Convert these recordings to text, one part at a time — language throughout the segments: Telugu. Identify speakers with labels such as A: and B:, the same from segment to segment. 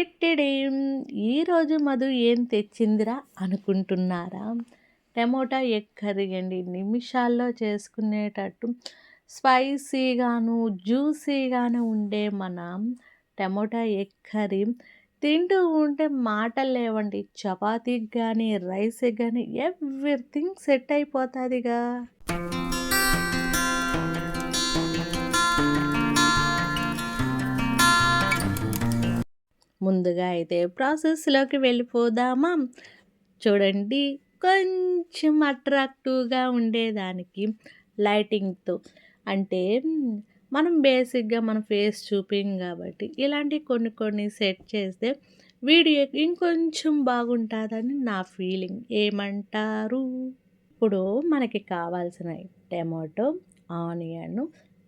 A: టిడిడిం. ఈరోజు మధు ఏం తెచ్చిందిరా అనుకుంటున్నారా? టమోటా ఎగ్ కర్రీ అండి. నిమిషాల్లో చేసుకునేటట్టు స్పైసీగాను జ్యూసీగాను ఉండే మన టమోటా ఎగ్ కర్రీ తింటూ ఉంటే మాటలు లేవండి. చపాతీకి కానీ రైస్కి కానీ ఎవ్రీథింగ్ సెట్ అయిపోతుందిగా. ముందుగా అయితే ప్రాసెస్లోకి వెళ్ళిపోదామా? చూడండి. కొంచెం అట్రాక్టివ్గా ఉండేదానికి లైటింగ్తో. అంటే మనం బేసిక్గా మన ఫేస్ చూపింగ్ కాబట్టి ఇలాంటి కొన్ని కొన్ని సెట్ చేస్తే వీడియో ఇంకొంచెం బాగుంటుందని నా ఫీలింగ్. ఏమంటారు? ఇప్పుడు మనకి కావాల్సిన టమాటో ఆనియన్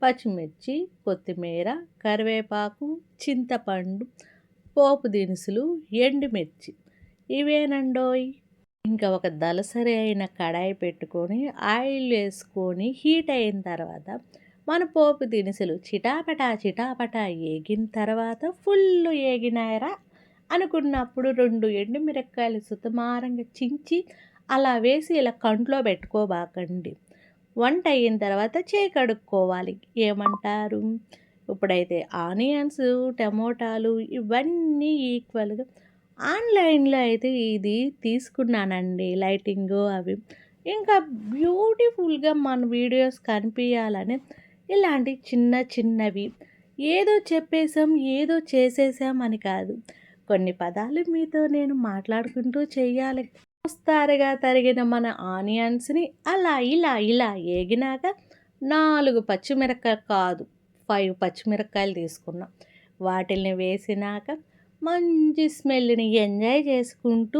A: పచ్చిమిర్చి కొత్తిమీర కరివేపాకు చింతపండు పోపు దినుసులు ఎండుమిర్చి ఇవేనండోయ్? ఇంకా ఒక దలసరి అయిన కడాయి పెట్టుకొని ఆయిల్ వేసుకొని హీట్ అయిన తర్వాత మన పోపు దినుసులు చిటాపటా చిటాపటా ఏగిన తర్వాత ఫుల్ ఏగినాయరా అనుకున్నప్పుడు రెండు ఎండుమిరక్కాయలు సుతమారంగా చించి అలా వేసి ఇలా కంట్లో పెట్టుకోబాకండి. వంట అయిన తర్వాత చేయి కడుక్కోవాలి ఏమంటారు? ఇప్పుడైతే ఆనియన్స్ టమోటాలు ఇవన్నీ ఈక్వల్గా ఆన్లైన్లో అయితే ఇది తీసుకున్నానండి లైటింగ్ అవి. ఇంకా బ్యూటిఫుల్గా మన వీడియోస్ కనిపించాలని ఇలాంటి చిన్న చిన్నవి. ఏదో చెప్పేసాం ఏదో చేసేసాం అని కాదు. కొన్ని పదాలు మీతో నేను మాట్లాడుకుంటూ చేయాలి మోస్తారుగా తరిగిన మన ఆనియన్స్ని అలా ఇలా ఇలా ఏగినాక నాలుగు పచ్చిమిరక కాదు. ఫైవ్ పచ్చిమిరపకాయలు తీసుకున్నాం. వాటిని వేసినాక మంచి స్మెల్ని ఎంజాయ్ చేసుకుంటూ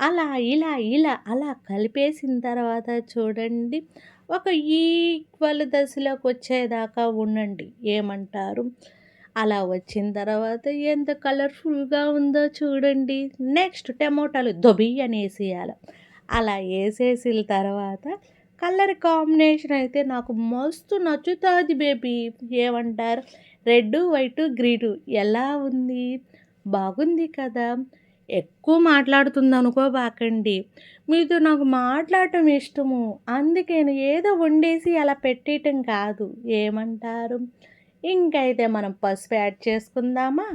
A: అలా ఇలా ఇలా అలా కలిపేసిన తర్వాత చూడండి ఒక ఈక్వల్ దశలోకి వచ్చేదాకా ఉండండి. ఏమంటారు? అలా వచ్చిన తర్వాత ఎంత కలర్ఫుల్గా ఉందో చూడండి. నెక్స్ట్ టమోటాలు దొబి అని వేసేయాలి అలా వేసేసిన తర్వాత కలర్ కాంబినేషన్ అయితే నాకు మస్తు నచ్చుతుంది బేబీ. ఏమంటారు? రెడ్ వైట్ గ్రీను ఎలా ఉంది? బాగుంది కదా? ఎక్కువ మాట్లాడుతుంది అనుకోబాకండి. మీతో నాకు మాట్లాడటం ఇష్టము. అందుకే ఏదో వండేసి అలా పెట్టేయటం కాదు. ఏమంటారు? ఇంకైతే మనం పసుపు యాడ్ చేసుకుందామా?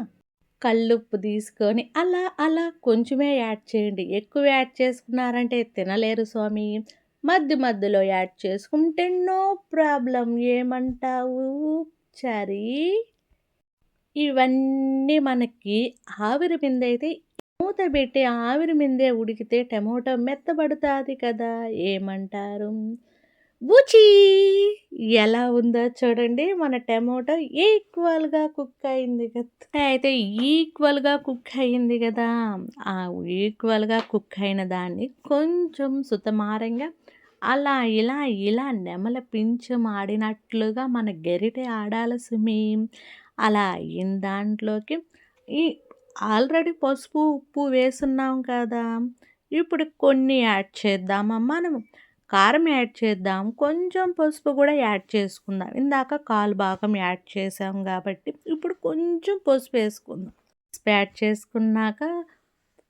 A: కళ్ళుప్పు తీసుకొని అలా అలా కొంచెమే యాడ్ చేయండి. ఎక్కువ యాడ్ చేసుకున్నారంటే తినలేరు స్వామి. మధ్య మధ్యలో యాడ్ చేసుకుంటే నో ప్రాబ్లం. ఏమంటావు? చరీ. ఇవన్నీ మనకి ఆవిరి మింద అయితే మూత పెట్టి ఆవిరి మిందే ఉడికితే టమోటా మెత్తబడుతుంది కదా. ఏమంటారు? బుచి! ఎలా ఉందో చూడండి. మన టమోటో ఈక్వల్గా కుక్ అయింది కదా. అయితే ఈక్వల్గా కుక్ అయింది కదా. ఆ ఈక్వల్గా కుక్ అయిన దాన్ని కొంచెం సుతమారంగా అలా ఇలా ఇలా నెమల పింఛం ఆడినట్లుగా మన గెరిటె ఆడాలి సుమి. అలా అయిన దాంట్లోకి ఈ ఆల్రెడీ పసుపు ఉప్పు వేసున్నాం కదా. ఇప్పుడు కొన్ని యాడ్ చేద్దామా మనం కారం యాడ్ చేద్దాం. కొంచెం పసుపు కూడా యాడ్ చేసుకుందాం. ఇందాక కాలు భాగం యాడ్ చేసాం కాబట్టి ఇప్పుడు కొంచెం పసుపు వేసుకుందాం. పసుపు యాడ్ చేసుకున్నాక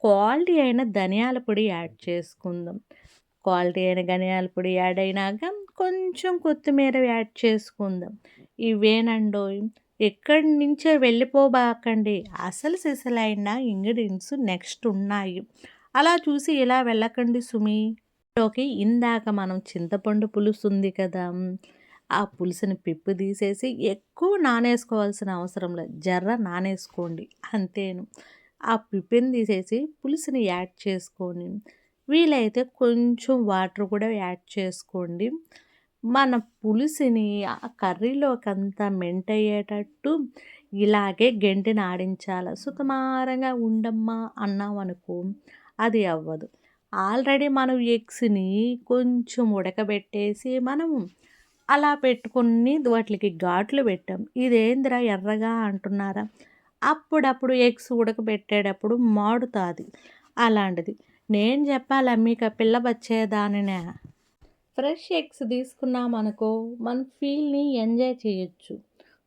A: క్వాలిటీ అయిన ధనియాల పొడి యాడ్ చేసుకుందాం. క్వాలిటీ అయిన ధనియాల పొడి యాడ్ అయినాక కొంచెం కొత్తిమీర యాడ్ చేసుకుందాం. ఇవేనండో ఎక్కడి నుంచో వెళ్ళిపోబాకండి. అసలు సిసలైన ఇంగ్రీడియంట్స్ నెక్స్ట్ ఉన్నాయి. అలా చూసి ఇలా వెళ్ళకండి సుమి? లోకి ఇందాక మనం చింతపండు పులుసు ఉంది కదా ఆ పులుసుని పిప్పు తీసేసి ఎక్కువ నానేసుకోవాల్సిన అవసరం లేదు. జర్ర నానేసుకోండి అంతేను. ఆ పిప్పిని తీసేసి పులుసుని యాడ్ చేసుకొని వీలైతే కొంచెం వాటర్ కూడా యాడ్ చేసుకోండి. మన పులుసుని ఆ కర్రీలోకి అంతా మెంట్ అయ్యేటట్టు ఇలాగే గెంటిని ఆడించాలి. సుకుమారంగా ఉండమ్మా అన్నాం అనుకో అది అవ్వదు. ఆల్రెడీ మనం ఎగ్స్ని కొంచెం ఉడకబెట్టేసి మనం అలా పెట్టుకుని వాటికి ఘాట్లు పెట్టాం. ఇదేందిరా ఎర్రగా అంటున్నారా? అప్పుడప్పుడు ఎగ్స్ ఉడకబెట్టేటప్పుడు మాడుతుంది అలాంటిది. నేను చెప్పాలా మీకు ఆ పిల్ల వచ్చేదానినే ఫ్రెష్ ఎగ్స్ తీసుకున్నామనుకో మన ఫీల్ని ఎంజాయ్ చేయొచ్చు.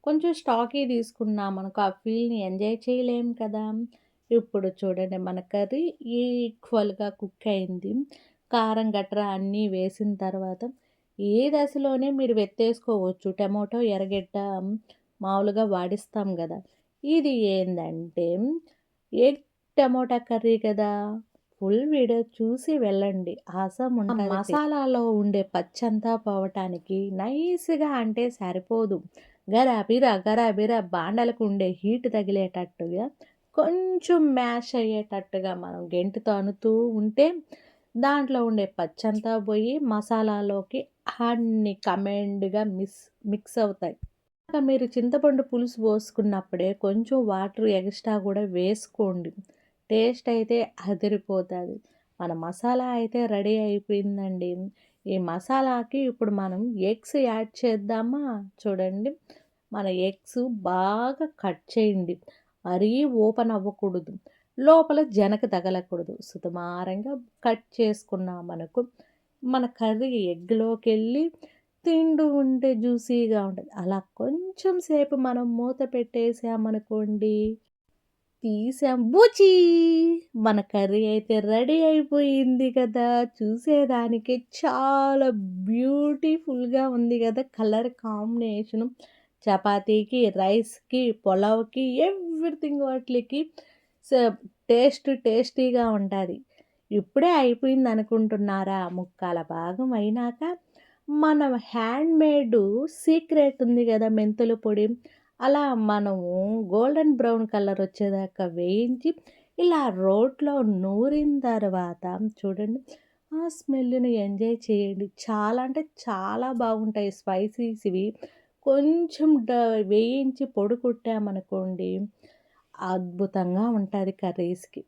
A: కొంచెం స్టాకీ తీసుకున్నామనుకో ఆ ఫీల్ని ఎంజాయ్ చేయలేం కదా? ఇప్పుడు చూడండి మన కర్రీ ఈక్వల్గా కుక్ అయింది. కారం గట్రా అన్నీ వేసిన తర్వాత ఏ దశలోనే మీరు వెత్తేసుకోవచ్చు. టమాటో ఎర్రగడ్డ మామూలుగా వాడిస్తాం కదా. ఇది ఏంటంటే ఎగ్ టమోటా కర్రీ కదా. ఫుల్ వీడియో చూసి వెళ్ళండి. ఆసం మసాలాలో ఉండే పచ్చంతా పోవటానికి నైస్గా అంటే సరిపోదు. గరాబిరా గరాబిరా బాండలకు ఉండే హీట్ తగిలేటట్టుగా కొంచెం మ్యాష్ అయ్యేటట్టుగా మనం గెంటుతో అనుతూ ఉంటే దాంట్లో ఉండే పచ్చంతా పోయి మసాలాలోకి అన్ని కమెండ్గా మిస్ మిక్స్ అవుతాయి. ఇంకా మీరు చింతపండు పులుసు పోసుకున్నప్పుడే కొంచెం వాటర్ ఎక్స్ట్రా కూడా వేసుకోండి. టేస్ట్ అయితే అదిరిపోతుంది. మన మసాలా అయితే రెడీ అయిపోయిందండి. ఈ మసాలాకి ఇప్పుడు మనం ఎగ్స్ యాడ్ చేద్దామా? చూడండి. మన ఎగ్స్ బాగా కట్ చేయండి. మరీ ఓపెన్ అవ్వకూడదు. లోపల జనక తగలకూడదు. సుతమారంగా కట్ చేసుకున్నాం మనకు మన కర్రీ ఎగ్లోకి వెళ్ళి తిండు ఉంటే జ్యూసీగా ఉంటుంది. అలా కొంచెం సేపు మనం మూత పెట్టేసామనుకోండి తీసాం. బూచి! మన కర్రీ అయితే రెడీ అయిపోయింది కదా! చూసేదానికి చాలా బ్యూటిఫుల్గా ఉంది కదా! Colour combination. చపాతీకి రైస్కి పులావ్కి ఎవ్రీథింగ్ వాటికి టేస్ట్ టేస్టీగా ఉంటుంది. ఇప్పుడే అయిపోయింది అనుకుంటున్నారా? ముక్కాల భాగం అయినాక మనం హ్యాండ్ మేడ్ సీక్రెట్ ఉంది కదా మెంతుల పొడి. అలా మనము గోల్డెన్ బ్రౌన్ కలర్ వచ్చేదాకా వేయించి ఇలా రోట్లో నూరిన తర్వాత చూడండి ఆ స్మెల్ని ఎంజాయ్ చేయండి. చాలా అంటే చాలా బాగుంటాయి స్పైసీస్వి. కొంచెం డ వేయించి పొడి కొట్టామనుకోండి అద్భుతంగా ఉంటుంది కర్రీస్కి.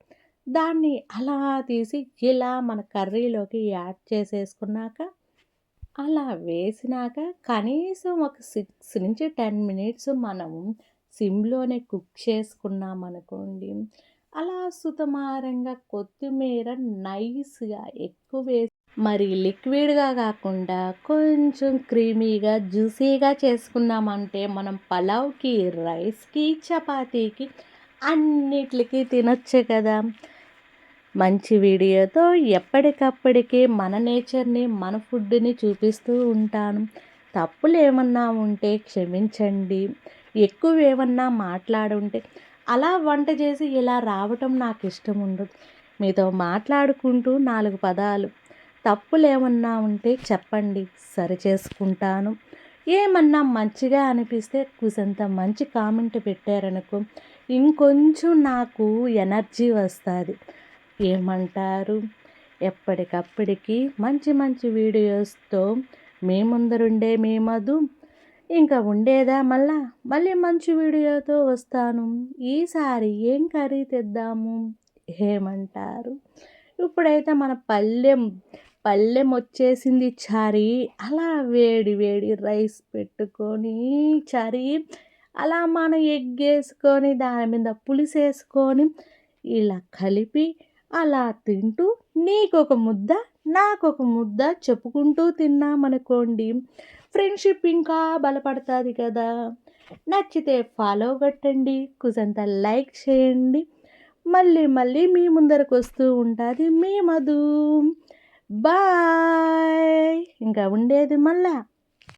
A: దాన్ని అలా తీసి ఇలా మన కర్రీలోకి యాడ్ చేసేసుకున్నాక అలా వేసినాక కనీసం ఒక సిక్స్ నుంచి టెన్ మినిట్స్ మనం సిమ్లోనే కుక్ చేసుకున్నాం అనుకోండి అలా సుతమారంగా కొత్తిమీర నైస్గా ఎక్కువ వేసి మరి లిక్విడ్గా కాకుండా కొంచెం క్రీమీగా జ్యూసీగా చేసుకున్నామంటే మనం పలావ్కి రైస్కి చపాతీకి అన్నిటికి తినొచ్చు కదా. మంచి వీడియోతో ఎప్పటికప్పటికి మన నేచర్ని మన ఫుడ్ని చూపిస్తూ ఉంటాను. తప్పులు ఏమన్నా ఉంటే క్షమించండి. ఎక్కువ ఏమన్నా మాట్లాడుంటే అలా వంట చేసి ఇలా రావటం నాకు ఇష్టం ఉండదు మీతో మాట్లాడుకుంటూ నాలుగు పదాలు తప్పులేమన్నా ఉంటే చెప్పండి సరి చేసుకుంటాను. ఏమన్నా మంచిగా అనిపిస్తే కుసంత మంచి కామెంట్ పెట్టారనుకో ఇంకొంచెం నాకు ఎనర్జీ వస్తుంది. ఏమంటారు? ఎప్పటికప్పటికి మంచి మంచి వీడియోస్తో మీ ముందరుండే మీ మధు. ఇంకా ఉండేదా మళ్ళా? మళ్ళీ మంచి వీడియోతో వస్తాను. ఈసారి ఏం కర్రీ తెద్దాము? ఏమంటారు? ఇప్పుడైతే మన పల్లెం పళ్ళెం వచ్చేసింది చారి. అలా వేడి వేడి రైస్ పెట్టుకొని చారి. అలా మనం ఎగ్ వేసుకొని దాని మీద పులుసు వేసుకొని ఇలా కలిపి అలా తింటూ నీకొక ముద్ద నాకు ఒక ముద్ద చెప్పుకుంటూ తిన్నామనుకోండి ఫ్రెండ్షిప్ ఇంకా బలపడుతుంది కదా. నచ్చితే ఫాలో కట్టండి కుసంత లైక్ చేయండి. మళ్ళీ మళ్ళీ మీ ముందరకు వస్తూ ఉంటుంది మీ మధు. బాయ్. ఇంకా ఉండేది మళ్ళా.